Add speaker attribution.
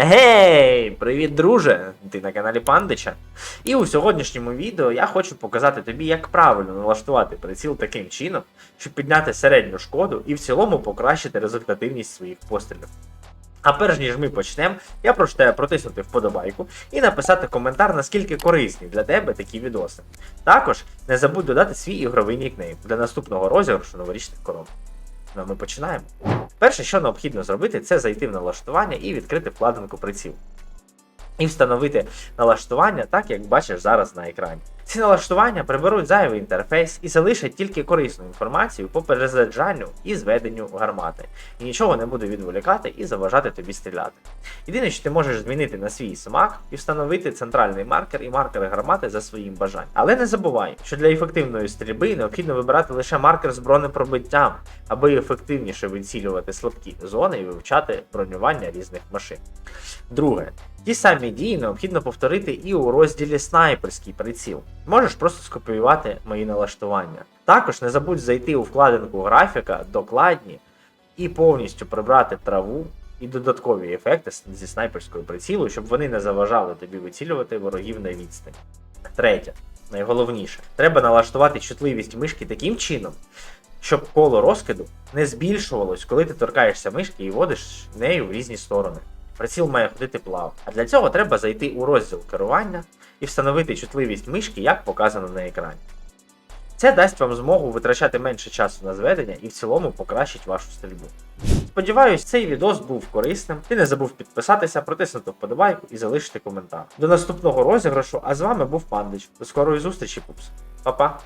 Speaker 1: Гей, привіт, друже! Ти на каналі Пандича. І у сьогоднішньому відео я хочу показати тобі, як правильно налаштувати приціл таким чином, щоб підняти середню шкоду і в цілому покращити результативність своїх пострілів. А перш ніж ми почнемо, я прошу тебе протиснути вподобайку і написати коментар, наскільки корисні для тебе такі відоси. Також не забудь додати свій ігровий нікнейм для наступного розіграшу новорічних корон. Ну ми починаємо. Перше, що необхідно зробити, це зайти в налаштування і відкрити вкладинку приціл. І встановити налаштування так, як бачиш зараз на екрані. Ці налаштування приберуть зайвий інтерфейс і залишать тільки корисну інформацію по перезаряджанню і зведенню гармати. І нічого не буде відволікати і заважати тобі стріляти. Єдине, що ти можеш змінити на свій смак і встановити центральний маркер і маркери гармати за своїм бажанням. Але не забувай, що для ефективної стрільби необхідно вибирати лише маркер з бронепробиттям, аби ефективніше вицілювати слабкі зони і вивчати бронювання різних машин. Друге, ті самі дії необхідно повторити і у розділі снайперський приціл. Можеш просто скопіювати мої налаштування. Також не забудь зайти у вкладинку графіка докладні і повністю прибрати траву і додаткові ефекти зі снайперського прицілу, щоб вони не заважали тобі вицілювати ворогів на відстані. Третє, найголовніше, треба налаштувати чутливість мишки таким чином, щоб коло розкиду не збільшувалось, коли ти торкаєшся мишки і водиш нею в різні сторони. Приціл має ходити плавно. А для цього треба зайти у розділ керування і встановити чутливість мишки, як показано на екрані. Це дасть вам змогу витрачати менше часу на зведення і в цілому покращить вашу стрільбу. Сподіваюсь, цей відос був корисним. Ти не забув підписатися, протиснути вподобайку і залишити коментар. До наступного розіграшу, а з вами був Пандич. До скорої зустрічі, пупс. Па-па!